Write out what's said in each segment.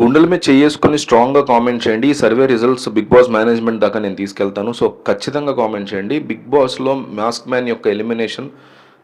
గుండెల మీద చేసుకొని స్ట్రాంగ్గా కామెంట్ చేయండి. ఈ survey results big boss management దాకా నేను తీసుకెళ్తాను. సో ఖచ్చితంగా కామెంట్ చేయండి. బిగ్ బాస్లో మాస్క్ మ్యాన్ యొక్క ఎలిమినేషన్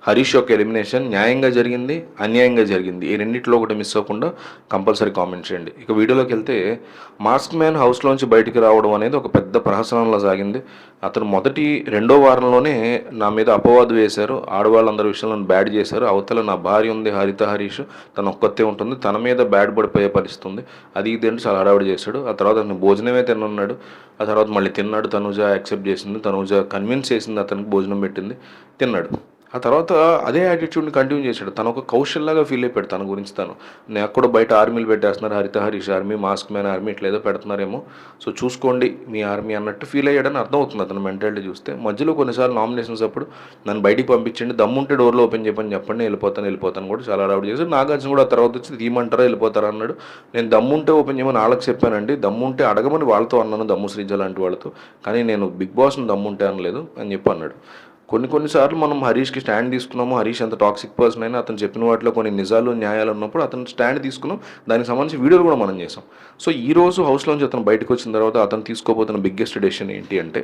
హరీష్ యొక్క ఎలిమినేషన్ న్యాయంగా జరిగింది అన్యాయంగా జరిగింది. ఈ రెండింటిలో ఒకటి మిస్ అవ్వకుండా కంపల్సరీ కామెంట్ చేయండి. ఇక వీడియోలోకి వెళ్తే మాస్క్ మ్యాన్ హౌస్లోంచి బయటికి రావడం అనేది ఒక పెద్ద ప్రహసనంలో సాగింది. అతను మొదటి రెండో వారంలోనే నా మీద అపవాదు వేశారు. ఆడవాళ్ళందరి విషయంలో బ్యాడ్ చేశారు. అవతల నా భార్య ఉంది హరిత హరీష్. తను ఒక్కతే ఉంటుంది. తన మీద బ్యాడ్ పడిపోయే పరిస్థితి ఉంది అది ఇది అంటే చాలా హడావిడి చేశాడు. ఆ తర్వాత అతను భోజనమే తిన్నాడు ఆ తర్వాత మళ్ళీ తిన్నాడు. తనుజ యాక్సెప్ట్ చేసింది. తనుజ కన్విన్స్ చేసింది అతనికి భోజనం పెట్టింది. తిన్నాడు. ఆ తర్వాత అదే యాటిట్యూడ్ని కంటిన్యూ చేశాడు. తను ఒక కౌశల్లాగా ఫీల్ అయిపోయాడు తన గురించి తను. నాకు కూడా బయట ఆర్మీలు పెట్టేస్తున్నారు Haritha Harish army mask man army ఇట్లా ఏదో పెడుతున్నారేమో. సో చూసుకోండి మీ ఆర్మీ అన్నట్టు ఫీల్ అయ్యాడని అర్థం అవుతుంది అతను మెంటాలిటీ చూస్తే. మధ్యలో కొన్నిసార్లు నామినేషన్స్ అప్పుడు నన్ను బయటికి పంపించండి దమ్ముంటే డోర్లో ఓపెన్ చేయమని చెప్పండి వెళ్ళిపోతాను వెళ్ళిపోతాను కూడా చాలా రావడం చేశాడు. నాగార్జున కూడా ఆ తర్వాత వచ్చి తీయమంటారా వెళ్ళిపోతారా అన్నాడు. నేను దమ్ముంటే ఓపెన్ చేయమని వాళ్ళకి చెప్పానండి. దమ్ముంటే అడగమని వాళ్ళతో అన్నాను దమ్ము శ్రీజ లాంటి వాళ్ళతో. కానీ నేను బిగ్ బాస్ని దమ్ముంటే అనలేదు అని చెప్పి అన్నాడు. కొన్ని కొన్నిసార్లు మనం హరీష్కి స్టాండ్ తీసుకున్నాము. హరీష్ అంత టాక్సిక్ పర్సన్ అయినా అతను చెప్పిన వాటిలో కొన్ని నిజాలు న్యాయాలు ఉన్నప్పుడు అతను స్టాండ్ తీసుకున్నాం. దానికి సంబంధించి వీడియోలు కూడా మనం చేసాం సో ఈ రోజు హౌస్లోంచి అతను బయటకు వచ్చిన తర్వాత అతను తీసుకోబోతున్న బిగ్గెస్ట్ డెసిషన్ ఏంటి అంటే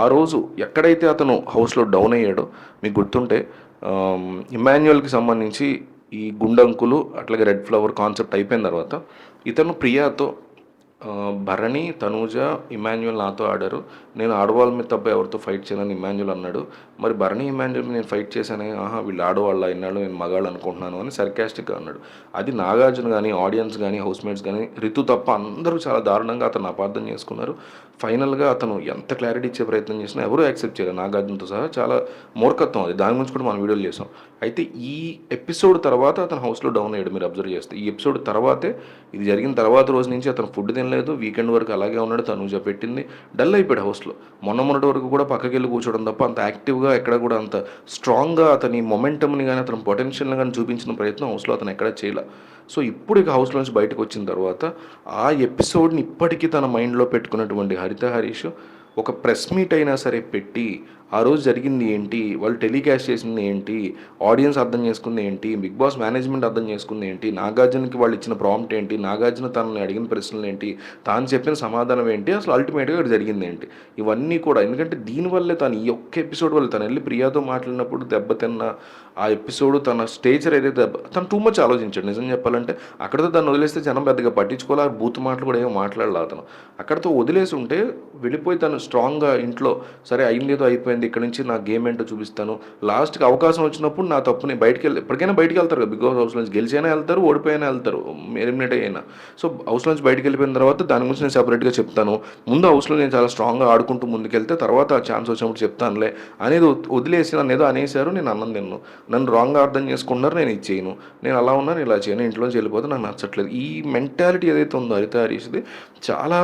ఆ రోజు ఎక్కడైతే అతను హౌస్లో డౌన్ అయ్యాడో మీకు గుర్తుంటే ఇమాన్యువల్కి సంబంధించి ఈ గుండంకులు అట్లాగే రెడ్ ఫ్లవర్ కాన్సెప్ట్ అయిపోయిన తర్వాత ఇతను ప్రియాతో భరణి తనూజ ఇమాన్యువల్ నాతో ఆడారు. నేను ఆడవాళ్ళ మీద తప్ప ఎవరితో ఫైట్ చేయనని ఇమాన్యువల్ అన్నాడు. మరి భరణి ఇమాన్యువల్ నేను ఫైట్ చేశాను? ఆహా వీళ్ళు ఆడవాళ్ళ అయినాడు నేను మగాళ్ళు అనుకుంటున్నాను అని సర్కాస్టిక్గా అన్నాడు. అది నాగార్జున కానీ ఆడియన్స్ కానీ హౌస్మేట్స్ కానీ రితు తప్ప అందరూ చాలా దారుణంగా అతను అపార్థం చేసుకున్నారు. ఫైనల్గా అతను ఎంత క్లారిటీ ఇచ్చే ప్రయత్నం చేసినా ఎవరూ యాక్సెప్ట్ చేయలేదు. నాగార్జునతో సహా చాలా మూర్ఖత్వం అది. దాని గురించి కూడా మనం వీడియోలు చేసాం. అయితే ఈ ఎపిసోడ్ తర్వాత అతను హౌస్లో డౌన్ అయ్యాడు. మీరు అబ్జర్వ్ చేస్తే ఈ ఎపిసోడ్ తర్వాతే ఇది జరిగిన తర్వాత రోజు నుంచి అతను ఫుడ్ తినలేదు. వీకెండ్ వరకు అలాగే ఉన్నాడు. తనుజ పెట్టింది. డల్ అయిపోయాడు హౌస్లో. మొన్న మొన్నటి వరకు కూడా పక్కకి వెళ్ళి కూర్చోవడం తప్ప అంత యాక్టివ్గా ఎక్కడ కూడా అంత స్ట్రాంగ్గా అతని మొమెంటమ్ని కానీ అతని పొటెన్షియల్ని కానీ చూపించిన ప్రయత్నం హౌస్లో అతను ఎక్కడ చేయలే. సో ఇప్పుడు ఇక హౌస్లో నుంచి బయటకు వచ్చిన తర్వాత ఆ ఎపిసోడ్ని ఇప్పటికీ తన మైండ్లో పెట్టుకున్నటువంటి హరిత హరీష్ ఒక ప్రెస్ మీట్ అయినా సరే పెట్టి ఆ రోజు జరిగింది ఏంటి? వాళ్ళు టెలికాస్ట్ చేసింది ఏంటి? ఆడియన్స్ అర్థం చేసుకుంది ఏంటి? బిగ్ బాస్ మేనేజ్మెంట్ అర్థం చేసుకుంది ఏంటి? నాగార్జునకి వాళ్ళు ఇచ్చిన ప్రాంప్ట్ ఏంటి? నాగార్జున తనని అడిగిన ప్రశ్నలు ఏంటి? తాను చెప్పిన సమాధానం ఏంటి? అసలు అల్టిమేట్గా ఇక్కడ జరిగింది ఏంటి? ఇవన్నీ కూడా ఎందుకంటే దీనివల్లే తను ఈ ఒక్క ఎపిసోడ్ వల్ల తను వెళ్ళి ప్రియాతో మాట్లాడినప్పుడు దెబ్బతిన్న ఆ ఎపిసోడ్ తన స్టేచర్ ఏదైతే దెబ్బ తను టూ మచ్ ఆలోచించాడు. నిజం చెప్పాలంటే అక్కడితో తను వదిలేస్తే జనం పెద్దగా పట్టించుకోవాలి ఆ బూత్ మాటలు కూడా ఏమో మాట్లాడలేదు అతను. అక్కడితో వదిలేసి ఉంటే వెళ్ళిపోయి తను స్ట్రాంగ్గా ఇంట్లో సరే అయింది ఏదో అయింది ఇక్కడ నుంచి నా గేమ్ ఏంటో చూపిస్తాను. లాస్ట్కి అవకాశం వచ్చినప్పుడు నా తప్పుని బయటికి వెళ్ళి ఎప్పటికైనా బయటికి వెళ్తారు కదా. బిగ్ బాస్ హౌస్ నుంచి గెలిచైనా వెళ్తారు ఓడిపోయినా వెళ్తారు ఎలిమినేట్ అయినా. సో హౌస్ నుంచి బయటికి వెళ్ళిపోయిన తర్వాత దాని గురించి నేను సెపరేట్గా చెప్తాను. ముందు హౌస్లో నేను చాలా స్ట్రాంగ్గా ఆడుకుంటూ ముందుకెళ్తే తర్వాత ఆ ఛాన్స్ వచ్చినప్పుడు చెప్తానులే. అనేది వదిలేసి నన్ను ఏదో అనేసారు నేను అన్నం తిన్ను. నన్ను రాంగ్గా అర్థం చేసుకున్నారు నేను ఇది చేయను. నేను అలా ఉన్నాను ఇలా చేయను. ఇంట్లోంచి వెళ్ళిపోతే నాకు నచ్చట్లేదు. ఈ మెంటాలిటీ ఏదైతే ఉందో హరిత హరీష్ది చాలా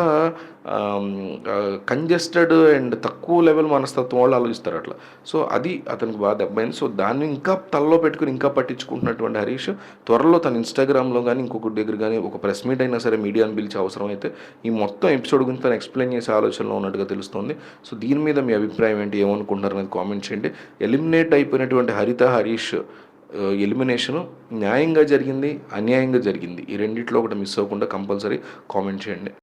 కంజెస్టెడ్ అండ్ తక్కువ లెవెల్ మనస్తత్వం వాళ్ళు ఆలోచిస్తారు అట్లా. సో అది అతనికి బాగా దెబ్బైంది సో దాన్ని ఇంకా తలలో పెట్టుకుని ఇంకా పట్టించుకుంటున్నటువంటి హరీష్ త్వరలో తన ఇన్స్టాగ్రామ్లో కానీ ఇంకొక దగ్గర కానీ ఒక ప్రెస్ మీట్ అయినా సరే మీడియాను పిలిచే అవసరం అయితే ఈ మొత్తం ఎపిసోడ్ గురించి తను ఎక్స్ప్లెయిన్ చేసే ఆలోచనలో ఉన్నట్టుగా తెలుస్తుంది. సో దీని మీద మీ అభిప్రాయం ఏంటి? ఏమనుకుంటున్నారు అనేది కామెంట్ చేయండి. ఎలిమినేట్ అయిపోయినటువంటి హరిత హరీష్ ఎలిమినేషన్ న్యాయంగా జరిగింది అన్యాయంగా జరిగింది. ఈ రెండిట్లో ఒకటి మిస్ అవ్వకుండా కంపల్సరీ కామెంట్ చేయండి.